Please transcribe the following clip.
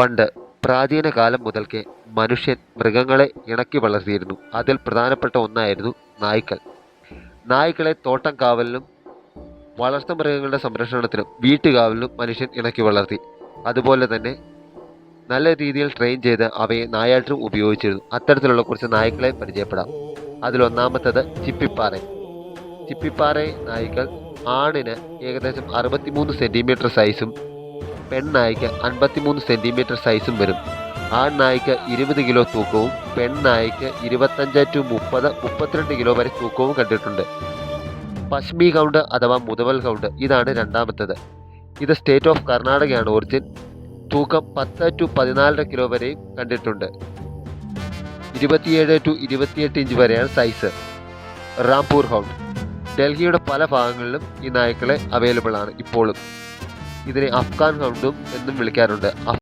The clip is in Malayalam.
പണ്ട് പ്രാചീന കാലം മുതൽക്കേ മനുഷ്യൻ മൃഗങ്ങളെ ഇണക്കി വളർത്തിയിരുന്നു. അതിൽ പ്രധാനപ്പെട്ട ഒന്നായിരുന്നു നായ്ക്കൾ. നായ്ക്കളെ തോട്ടം കാവലിനും വളർത്തു മൃഗങ്ങളുടെ സംരക്ഷണത്തിനും വീട്ടുകാവലിനും മനുഷ്യൻ ഇണക്കി വളർത്തി. അതുപോലെ തന്നെ നല്ല രീതിയിൽ ട്രെയിൻ ചെയ്ത് അവയെ നായാട്ടും ഉപയോഗിച്ചിരുന്നു. അത്തരത്തിലുള്ള കുറച്ച് നായ്ക്കളെ പരിചയപ്പെടാം. അതിലൊന്നാമത്തത് ചിപ്പിപ്പാറ. ചിപ്പിപ്പാറ നായ്ക്കൾ ആണിന് ഏകദേശം അറുപത്തിമൂന്ന് സെന്റിമീറ്റർ സൈസും പെണ്ണായ്ക്ക് അൻപത്തിമൂന്ന് സെന്റിമീറ്റർ സൈസും വരും. ആൺ നായ്ക്ക് ഇരുപത് കിലോ തൂക്കവും പെണ്ണായ്ക്ക് ഇരുപത്തഞ്ച് ടു മുപ്പത് മുപ്പത്തിരണ്ട് കിലോ വരെ തൂക്കവും കണ്ടിട്ടുണ്ട്. പശ്മി കൗണ്ട് അഥവാ മുതവൽ കൗണ്ട് ഇതാണ് രണ്ടാമത്തേത്. ഇത് സ്റ്റേറ്റ് ഓഫ് കർണാടകയാണ് ഒറിജിൻ. തൂക്കം പത്ത് ടു പതിനാലര കിലോ വരെയും കണ്ടിട്ടുണ്ട്. ഇരുപത്തിയേഴ് ടു ഇരുപത്തിയെട്ട് ഇഞ്ച് വരെയാണ് സൈസ്. റാംപൂർ ഹൗണ്ട് ഡൽഹിയുടെ പല ഭാഗങ്ങളിലും ഈ നായ്ക്കളെ അവൈലബിൾ ആണ് ഇപ്പോഴും. ഇതിനെ അഫ്ഗാൻ കൗണ്ടും എന്നും വിളിക്കാറുണ്ട്.